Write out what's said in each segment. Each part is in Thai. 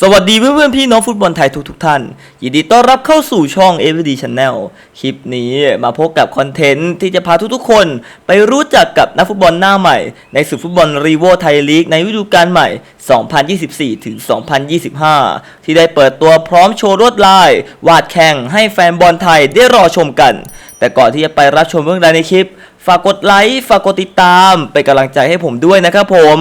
สวัสดีเพื่อนๆพี่น้องฟุตบอลไทยทุกๆท่าน ยินดีต้อนรับเข้าสู่ช่อง AVD Channel คลิปนี้มาพบกับคอนเทนต์ที่จะพาทุกๆคนไปรู้จักกับนักฟุตบอลหน้าใหม่ ในศึกฟุตบอลรีโวไทยลีกในฤดูกาลใหม่ 2024 ถึง 2025 ที่ได้เปิดตัวพร้อมโชว์รวดลาย วาดแข่งให้แฟนบอลไทยได้รอชมกัน แต่ก่อนที่จะไปรับชมเรื่องราวในคลิป ฝากกดไลค์ฝากกดติดตามเป็นกำลังใจให้ผมด้วยนะครับผม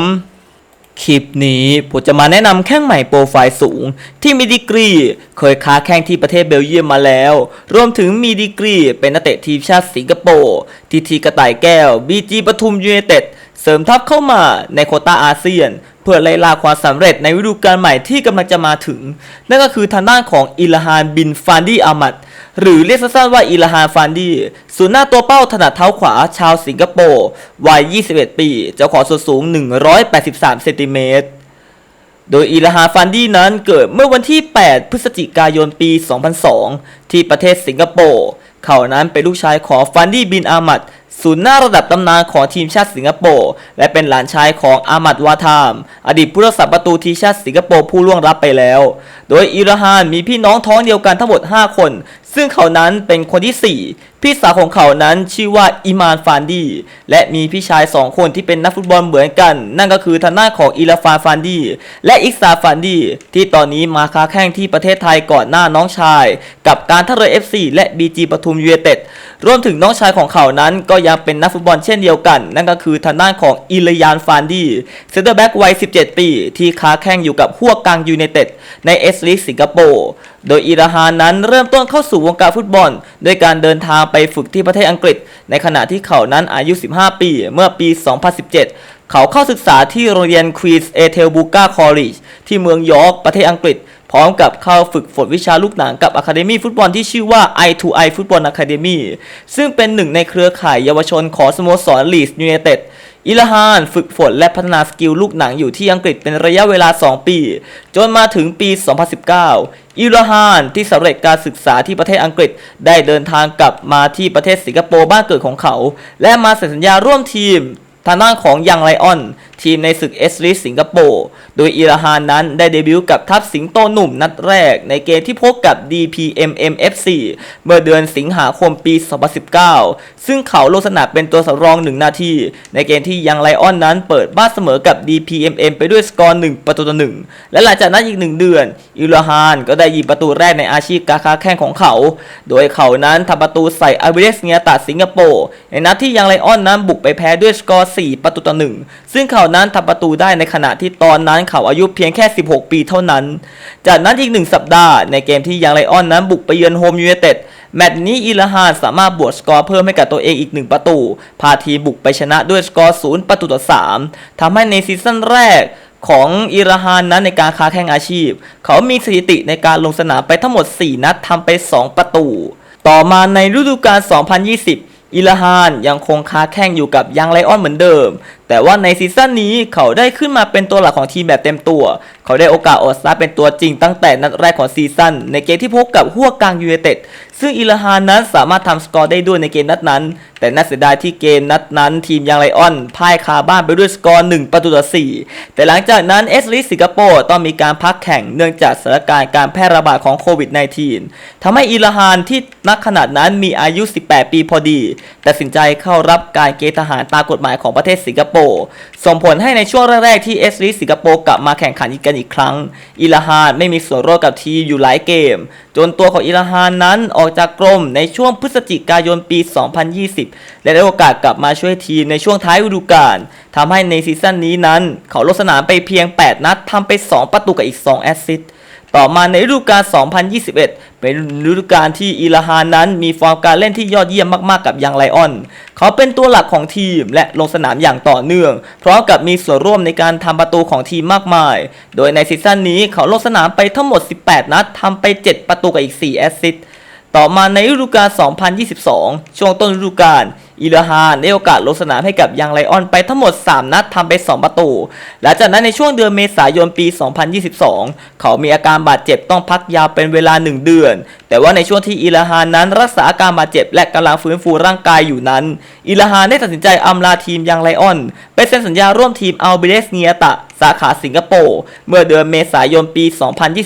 คลิปนี้ผมจะมาแนะนำแข้งใหม่โปรไฟล์สูง ที่มีดีกรี เคยค้าแข้งที่ประเทศเบลเยียมมาแล้ว รวมถึงมีดีกรี เป็นนักเตะทีมชาติสิงคโปร์ทีทีกระต่ายแก้วบีจีปทุมยูเนเต็ด เสริมทัพเข้ามาในโควต้าอาเซียน เพื่อไล่ล่าความสำเร็จในฤดูกาลใหม่ที่กำลังจะมาถึง นั่นก็คือทางด้านของอิลฮานบินฟานดีอามัดหรือเรียกสั้นๆว่าอิลฮานฟานดีศูนย์หน้าตัวเป้าถนัดเท้าขวาชาวสิงคโปร์วัย 21 ปี เจ้าของส่วนสูง 183 เซนติเมตรโดยอิลฮาฟันดี้นั้นเกิดเมื่อวันที่ 8 พฤศจิกายนปี 2002 ที่ประเทศสิงคโปร์ เขานั้นเป็นลูกชายของฟันดี้บินอามัด ศูนย์หน้าระดับตำนานของทีมชาติสิงคโปร์และเป็นหลานชายของอามัดวาทาม อดีตผู้รักษาประตูทีมชาติสิงคโปร์ผู้ล่วงลับไปแล้ว โดยอิรฮานมีพี่น้องท้องเดียวกันทั้งหมด 5 คน ซึ่งเขานั้นเป็นคนที่ 4 พี่สาวของเขานั้นชื่อว่าอิมานฟานดีและมีพี่ชาย 2 คนที่เป็นนักฟุตบอลเหมือนกัน นั่นก็คือทางด้าของอิลาฟานฟานดีและอิกซาฟานดีที่ตอนนี้มาค้าแข่งที่ประเทศไทยก่อนหน้าน้องชาย กับการท่าเรือ FC และบีจีปทุมยูไนเต็ดรวมถึงน้องชายของเขานั้นก็ยังเป็นนักฟุตบอลเช่นเดียวกัน นั่นก็คือทางด้านของอิลยานฟานดีเซนเตอร์แบ็กวัย 17 ปี ที่ค้าแข่งอยู่กับฮัวกังยูไนเต็ดในเอสลีกสิงคโปร์ โดยอิราฮานนั้นเริ่มต้นเข้าสู่วงการฟุตบอล ด้วยการเดินทางไปฝึกที่ประเทศอังกฤษ ในขณะที่เขานั้นอายุ 15 ปี เมื่อปี 2017 เขาเข้าศึกษาที่โรงเรียน Queen's e t e l b u c a College ที่เมืองยอร์กประเทศอังกฤษ พร้อมกับเข้าฝึกฝนวิชาลูกหนังกับ Academy ฟุตบอลที่ชื่อว่า I2I Football Academy ซึ่งเป็นหนึ่งในเครือข่ายเยาวชนของสโมสรลีสยูไนเต็ดอิลฮานฝึกฝนและพัฒนาสกิลลูกหนังอยู่ที่อังกฤษเป็นระยะเวลา 2 ปี จนมาถึงปี 2019 อิลฮานที่สำเร็จการศึกษาที่ประเทศอังกฤษ ได้เดินทางกลับมาที่ประเทศสิงคโปร์บ้านเกิดของเขา และมาเซ็นสัญญาร่วมทีมทางด้านของยังไลออน ทีมในศึกเอสลิสสิงคโปร์ โดยอิราฮานนั้นได้เดบิวต์กับทัพสิงโตหนุ่มนัดแรกในเกมที่พบกับ DPMMFC เมื่อเดือนสิงหาคมปี 2019 ซึ่งเขาลงสนามเป็นตัวสำรอง 1 นาที ในเกมที่ยังไลออนนั้นเปิดบ้านเสมอกับ DPMM ไปด้วยสกอร์ 1 ประตูต่อ 1 และหลังจากนั้นอีก 1 เดือน อิราฮานก็ได้ยิงประตูแรกในอาชีพการค้าแข่งของเขา โดยเขานั้นทำประตูใส่อาวิเลสเนียตาสิงคโปร์ในนัดที่ยังไลออนนั้นบุกไปแพ้ด้วยสกอร์ 4 ประตูต่อ 1 ซึ่งเขานั้นทำประตูได้ในขณะที่ตอนนั้นเขาอายุเพียงแค่ 16 ปีเท่านั้น จากนั้นอีกหนึ่งสัปดาห์ในเกมที่ยังไลออนนั้นบุกไปเยือนโฮมยูไนเต็ดแมตช์นี้อิลาฮานสามารถบวกสกอร์เพิ่มให้กับตัวเองอีกหนึ่งประตู พาทีมบุกไปชนะด้วยสกอร์ 0 ประตูต่อ 3ทำให้ในซีซั่นแรกของอิราฮานนั้นในการค้าแข่งอาชีพ เขามีสถิติในการลงสนามไปทั้งหมด 4 นัดทำไป 2 ประตู ต่อมาในฤดูกาล 2020 อิลาฮานยังคงค้าแข่งอยู่กับยังไลออนเหมือนเดิมแต่ว่าในซีซั่นนี้เขาได้ขึ้นมาเป็นตัวหลักของทีมแบบเต็มตัว เขาได้โอกาสออสตาร์เป็นตัวจริงตั้งแต่นัดแรกของซีซั่นในเกมที่พบกับฮัวกางยูไนเต็ดซึ่งอิลฮานนั้นสามารถทำสกอร์ได้ด้วยในเกมนัดนั้น แต่น่าเสียดายที่เกมนัดนั้น ทีมยังไลออนพ่ายคาบ้านไปด้วยสกอร์1ประตูต่อ4แต่หลังจากนั้นเอสลิสสิงคโปร์ต้องมีการพักแข่งเนื่องจากสถานการณ์การแพร่ระบาดของโควิด -19 ทำให้อิลฮานที่นักขนาดนั้นมีอายุ 18 ปีพอดี ตัดสินใจเข้ารับการเกณฑ์ทหารตามกฎหมายของประเทศสิงคโปร์ส่งผลให้ในช่วงแรกๆที่เอสลิสสิงคโปร์กลับมาแข่งขันกกันอีกครั้ง อิลาฮานไม่มีส่วนร่วมกับทีมอยู่หลายเกม จนตัวของอิลาฮานนั้นออกจากกรมในช่วงพฤศจิกายนปี 2020 และได้โอกาสกลับมาช่วยทีมในช่วงท้ายฤดูกาลทำให้ในซีซั่นนี้นั้น เขาลงสนามไปเพียง 8 นัดทำไป 2 ประตูกับอีก 2 แอสซิสต์ ต่อมาในฤดูกาล 2021 เป็นฤดูกาลที่อิลาฮานนั้นมีฟอร์มการเล่นที่ยอดเยี่ยมมากๆกับยังไลออน เขาเป็นตัวหลักของทีมและลงสนามอย่างต่อเนื่อง พร้อมกับมีส่วนร่วมในการทำประตูของทีมมากมาย โดยในซีซั่นนี้เขาลงสนามไปทั้งหมด 18 นัดทำไป 7 ประตูกับอีก 4 แอสซิสต์ต่อมาในฤดูกาล 2022 ช่วงต้นฤดูกาล อิลฮานได้โอกาสลงสนามให้กับยังไลออนไปทั้งหมด 3 นัดทำไป 2 ประตู หลังจากนั้นในช่วงเดือนเมษายนปี 2022 เขามีอาการบาดเจ็บต้องพักยาวเป็นเวลา 1 เดือน แต่ว่าในช่วงที่อิลฮานนั้นรักษาอาการบาดเจ็บและกำลังฟื้นฟูร่างกายอยู่นั้น อิลฮานได้ตัดสินใจอำลาทีมยังไลออน ไปเซ็นสัญญาร่วมทีมอัลเบเรสเนียตะสาขาสิงคโปร์เมื่อเดือนเมษายนปี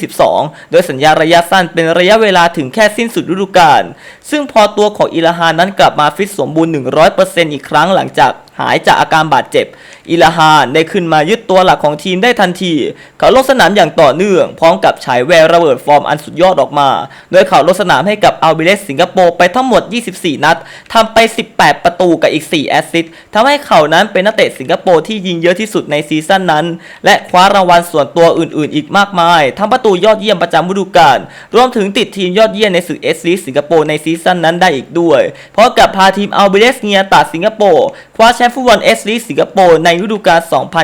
2022 โดยสัญญาระยะสั้นเป็นระยะเวลาถึงแค่สิ้นสุดฤดูกาลซึ่งพอตัวของอิลาฮานนั้นกลับมาฟิตสมบูรณ์ 100%อีกครั้งหลังจาก หายจากอาการบาดเจ็บ อิลาฮานได้ขึ้นมายึดตัวหลักของทีมได้ทันที เขาลงสนามอย่างต่อเนื่อง พร้อมกับฉายแววระเบิดฟอร์มอันสุดยอดออกมา โดยเขาลงสนามให้กับอัลบิเลสสิงคโปร์ไปทั้งหมด 24 นัดทำไป 18 ประตูกับอีก 4 แอสซิสต์ทำให้เขานั้นเป็นนักเตะสิงคโปร์ที่ยิงเยอะที่สุดในซีซั่นนั้น และคว้ารางวัลส่วนตัวอื่น ๆ อีกมากมาย ทั้งประตูยอดเยี่ยมประจำฤดูกาล รวมถึงติดทีมยอดเยี่ยมในศึกเอสลีสิงคโปร์ในซีซั่นนั้นได้อีกด้วย เพราะกับพาทีมอัลบิเลสเนียตาสิงคโปร์คว้าแชมป์ฟุตบอลเอสลีสิงคโปร์ในฤดูกาล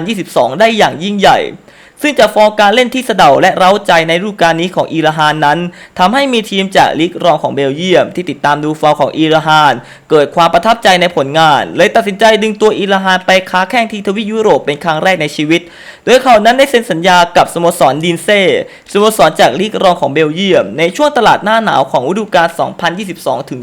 2022 ได้อย่างยิ่งใหญ่ ซึ่งจากฟอร์การเล่นที่เสะเดาและเร้าใจในฤดูกาลนี้ของอีราฮานนั้นทำให้มีทีมจากลีกรองของเบลเยียม ที่ติดตามดูฟอร์ของอีราฮาน เกิดความประทับใจในผลงาน เลยตัดสินใจดึงตัวอีราฮานไปค้าแข่งที่ทวีปยุโรปเป็นครั้งแรกในชีวิต โดยเขานั้นได้เซ็นสัญญากับสโมสรดินเซ่สโมสรจากลีกรองของเบลเยียม ในช่วงตลาดหน้าหนาวของฤดูกาล 2022 ถึง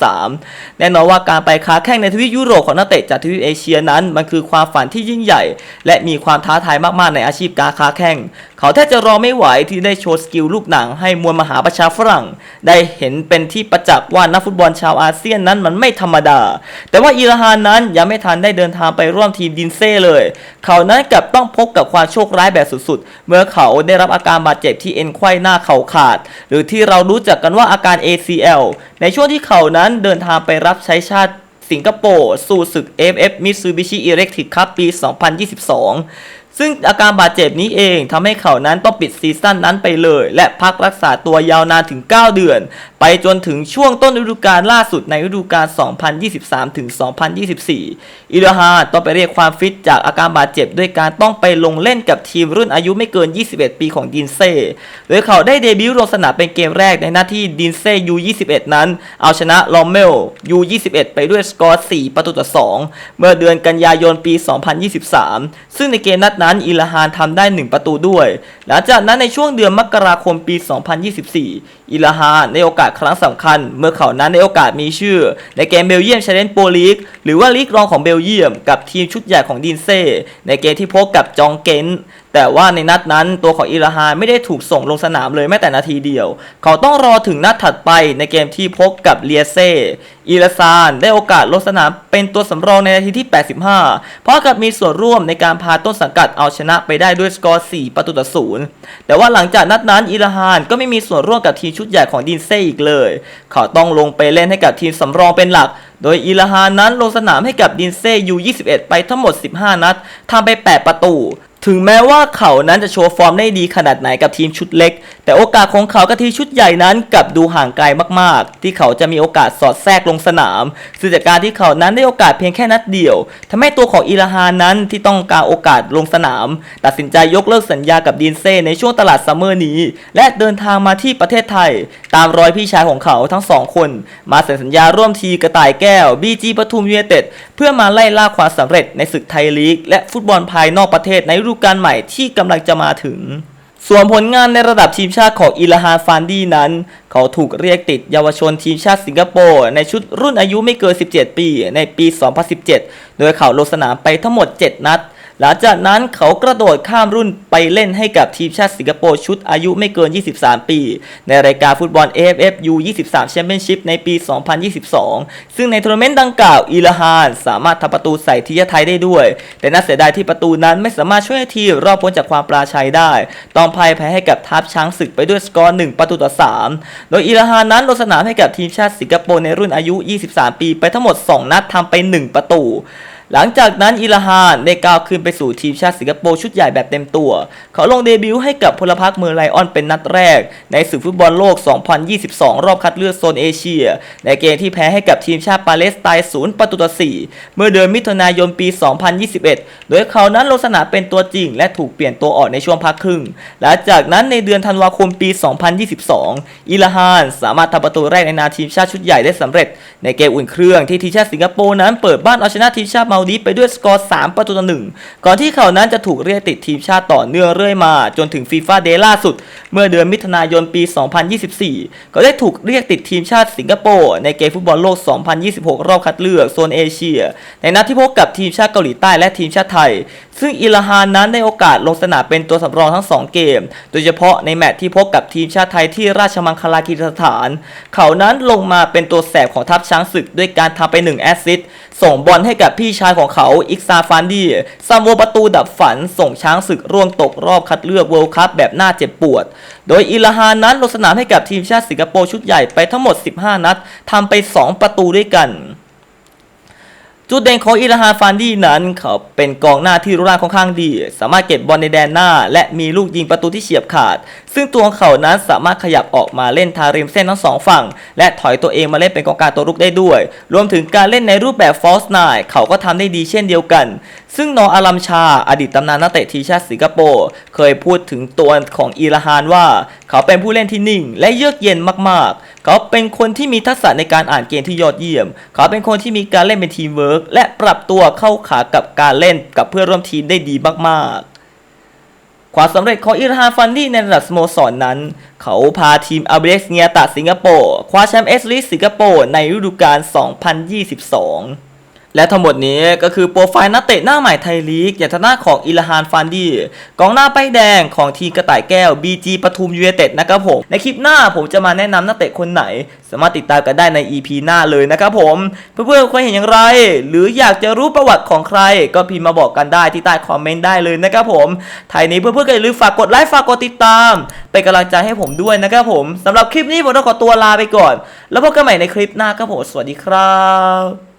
2023 แน่นอนว่าการไปค้าแข่งในทวีปยุโรปของนักเตะจากทวีปเอเชียนั้น มันคือความฝันที่ยิ่งใหญ่ และมีความท้าทายมากๆในอาชีพกาคาแข่งเขาแทบจะรอไม่ไหวที่ได้โชว์สกิลลูกหนังให้มวลมหาประชาฝรั่ง ได้เห็นเป็นที่ประจักษ์ว่านักฟุตบอลชาวอาเซียนนั้นมันไม่ธรรมดา แต่ว่าอิราฮานนั้นยังไม่ทันได้เดินทางไปร่วมทีมดินเซ่เลย เขานั้นกลับต้องพบกับความโชคร้ายแบบสุดๆ เมื่อเขาได้รับอาการบาดเจ็บที่เอ็นไขว้หน้าเข่าขาด หรือที่เรารู้จักกันว่าอาการ ACL ในช่วงที่เขานั้นเดินทางไปรับใช้ชาติสิงคโปร์ สู่ศึก AFF Mitsubishi Electric Cup ปี 2022 ซึ่งอาการบาดเจ็บนี้เองทำให้เขานั้นต้องปิดซีซั่นนั้นไปเลย และพักรักษาตัวยาวนานถึง 9 เดือน ไปจนถึงช่วงต้นฤดูกาลล่าสุดในฤดูกาล 2023 ถึง 2024 อิลฮาต้องไปเรียกความฟิตจากอาการบาดเจ็บด้วยการต้องไปลงเล่นกับทีมรุ่นอายุไม่เกิน 21 ปีของดินเซ่โดยเขาได้เดบิวต์ลงสนามเป็นเกมแรกในหน้าที่ดินเซ่ U21 นั้น เอาชนะลอมเมล U21 ไปด้วยสกอร์ 4 ประตูต่อ 2 เมื่อเดือนกันยายนปี 2023 ซึ่งในเกมนัดนั้นอิลฮานทำได้ 1 ประตูด้วย หลังจากนั้นในช่วงเดือนมกราคมปี 2024 อิลฮานในโอกาสครั้งสำคัญ เมื่อเขานั้นในโอกาสมีชื่อ ในเกมเบลเยียมชาเลนจ์โปรลีกหรือว่าลีกรองของเบลเยียม กับทีมชุดใหญ่ของดินเซ่ในเกมที่พบกับจองเกน แต่ว่าในนัดนั้นตัวของอิราฮานไม่ได้ถูกส่งลงสนามเลยแม้แต่นาทีเดียว เขาต้องรอถึงนัดถัดไปในเกมที่พบกับเลียเซอิราซานได้โอกาสลงสนามเป็นตัวสำรองในนาทีที่ 85 เพราะกับมีส่วนร่วมในการพาต้นสังกัดเอาชนะไปได้ด้วยสกอร์ 4 ประตูต่อศูนย์แต่ว่าหลังจากนัดนั้นอิราฮานก็ไม่มีส่วนร่วมกับทีมชุดใหญ่ของดินเซอีกเลย เขาต้องลงไปเล่นให้กับทีมสำรองเป็นหลักโดยอิราฮานนั้นลงสนามให้กับดินเซยู21 ไปทั้งหมด 15 นัด ทำไป 8 ประตู ถึงแม้ว่าเขานั้นจะโชว์ฟอร์มได้ดีขนาดไหนกับทีมชุดเล็ก แต่โอกาสของเขากับทีมชุดใหญ่นั้นกลับดูห่างไกลมากๆ ที่เขาจะมีโอกาสสอดแทรกลงสนาม ซึ่งจากการที่เขานั้นได้โอกาสเพียงแค่นัดเดียวทำให้ตัวของอิราฮานั้นที่ต้องการโอกาสลงสนาม ตัดสินใจยกเลิกสัญญากับดินเซ่ในช่วงตลาดซัมเมอร์นี้ และเดินทางมาที่ประเทศไทย ตามรอยพี่ชายของเขาทั้งสองคน มาเซ็นสัญญาร่วมทีกระต่ายแก้วบีจีปทุมยูไนเต็ดเพื่อมาไล่ล่าความสำเร็จในศึกไทยลีก และฟุตบอลภายนอกประเทศในฤดูกาลใหม่ที่กำลังจะมาถึง ส่วนผลงานในระดับทีมชาติของอิลฮานฟานดีนั้น เขาถูกเรียกติดเยาวชนทีมชาติสิงคโปร์ในชุดรุ่นอายุไม่เกิน 17 ปีในปี 2017 โดยเขาลงสนามไปทั้งหมด 7 นัด หลังจากนั้นเขากระโดดข้ามรุ่นไปเล่นให้กับทีมชาติสิงคโปร์ชุดอายุไม่เกิน 23 ปี ในรายการฟุตบอล AFF U23 Championship ในปี 2022 ซึ่งในทัวร์นาเมนต์ดังกล่าวอิลฮานสามารถทำประตูใส่ทีมชาติไทยได้ด้วย แต่น่าเสียดายที่ประตูนั้นไม่สามารถช่วยให้ทีมรอดพ้นจากความปราชัยได้ ต้องพ่ายแพ้ให้กับทัพช้างศึกไปด้วยสกอร์ 1 ประตูต่อ 3 โดยอิลฮานนั้นลงสนามให้กับทีมชาติสิงคโปร์ในรุ่นอายุ 23 ปีไปทั้งหมด 2 นัดทำไป 1 ประตู หลังจากนั้นอิลฮานได้ก้าวขึ้นไปสู่ทีมชาติสิงคโปร์ชุดใหญ่แบบเต็มตัว เขาลงเดบิวต์ให้กับพลพรรคเมืองไลออนเป็นนัดแรก ในศึกฟุตบอลโลก 2022 รอบคัดเลือกโซนเอเชีย ในเกมที่แพ้ให้กับทีมชาติปาเลสไตน์0ประตูต่อ 4 เมื่อเดือนมิถุนายนปี 2021 โดยเขานั้นลงสนามเป็นตัวจริง และถูกเปลี่ยนตัวออกในช่วงพักครึ่ง หลังจากนั้นในเดือนธันวาคมปี 2022 อิลฮานสามารถทำประตูแรกในนาทีมชาติชุดใหญ่ได้สำเร็จ ในเกมอุ่นเครื่องที่ทีมชาติสิงคโปร์นั้นเปิดบ้านเอาชนะทีมชาติมาดีไปด้วยสกอร์ 3 ประตูต่อหนึ่งก่อนที่เขานั้นจะถูกเรียกติดทีมชาติต่อเนื่องเรื่อยมา จนถึงฟีฟ่าเดย์ล่าสุด เมื่อเดือนมิถุนายนปี 2024 ก็ได้ถูกเรียกติดทีมชาติสิงคโปร์ในเกมฟุตบอลโลก 2026 รอบคัดเลือกโซนเอเชีย ในนัดที่พบกับทีมชาติเกาหลีใต้และทีมชาติไทยซึ่งอิลฮานนั้นได้โอกาสลงสนามเป็นตัวสำรองทั้ง 2 เกม โดยเฉพาะในแมตช์ที่พบกับทีมชาติไทยที่ราชมังคลากีฬาสถาน เขานั้นลงมาเป็นตัวแสบของทัพช้างศึกด้วยการทำไป 1 แอสซิสต์ส่งบอลให้กับพี่ชายของเขาอิกซาฟานดีซัมโวประตูดับฝันส่งช้างศึกร่วงตกรอบคัดเลือกเวิลด์คัพแบบน่าเจ็บปวด โดยอิลฮานนั้นลงสนามให้กับทีมชาติสิงคโปร์ชุดใหญ่ไปทั้งหมด 15 นัดทำไป 2 ประตูด้วยกัน จุดเด่นของอิลฮานฟานดี้นั้นเขาเป็นกองหน้าที่รูปร่างค่อนข้างดี สามารถเก็บบอลในแดนหน้า และมีลูกยิงประตูที่เฉียบขาด ซึ่งตัวของเขานั้นสามารถขยับออกมาเล่นทาริมเส้นทั้งสองฝั่ง และถอยตัวเองมาเล่นเป็นกองกลางตัวรุกได้ด้วย รวมถึงการเล่นในรูปแบบฟอสไนเขาก็ทำได้ดีเช่นเดียวกัน ซึ่งนออารัมชา อดีตตำนานนักเตะทีมชาติสิงคโปร์เคยพูดถึงตัวของอิลฮานว่า เขาเป็นผู้เล่นที่นิ่ง และเยือกเย็นมากๆ เขาเป็นคนที่มีทักษะในการอ่านเกมที่ยอดเยี่ยม เขาเป็นคนที่มีการเล่นเป็นทีมเวิร์กและปรับตัวเข้าขากับการเล่นกับเพื่อนร่วมทีมได้ดีมากๆ ความสำเร็จของอิรฮานฟันดี้ในระดับสโมสรนนั้น เขาพาทีมอาเบเล็กเนียตาสิงคโปร์คว้าแชมป์เอสลีสิงคโปร์ในฤดูกาล 2022 และทั้งหมดนี้ก็คือโปรไฟล์นักเตะหน้าใหม่ไทยลีก อย่างทางด้าของอิลฮานฟันดี้กองหน้าป้ายแดงของทีมกระต่ายแก้ว BG ปทุมยูเนเต็ดนะครับผม ในคลิปหน้าผมจะมาแนะนำนักเตะคนไหน สามารถติดตามกันได้ใน EP หน้าเลยนะครับผม เพื่อนๆเคยเห็นอย่างไร หรืออยากจะรู้ประวัติของใคร ก็พิมพ์มาบอกกันได้ที่ใต้คอมเมนต์ได้เลยนะครับผมท้ายนี้เพื่อนๆก็อย่าลืมฝากกดไลค์ฝากกดติดตามเป็นกำลังใจให้ผมด้วยนะครับผมสำหรับคลิปนี้ผมต้องขอตัวลาไปก่อน แล้วพบกันใหม่ในคลิปหน้าครับผมสวัสดีครับ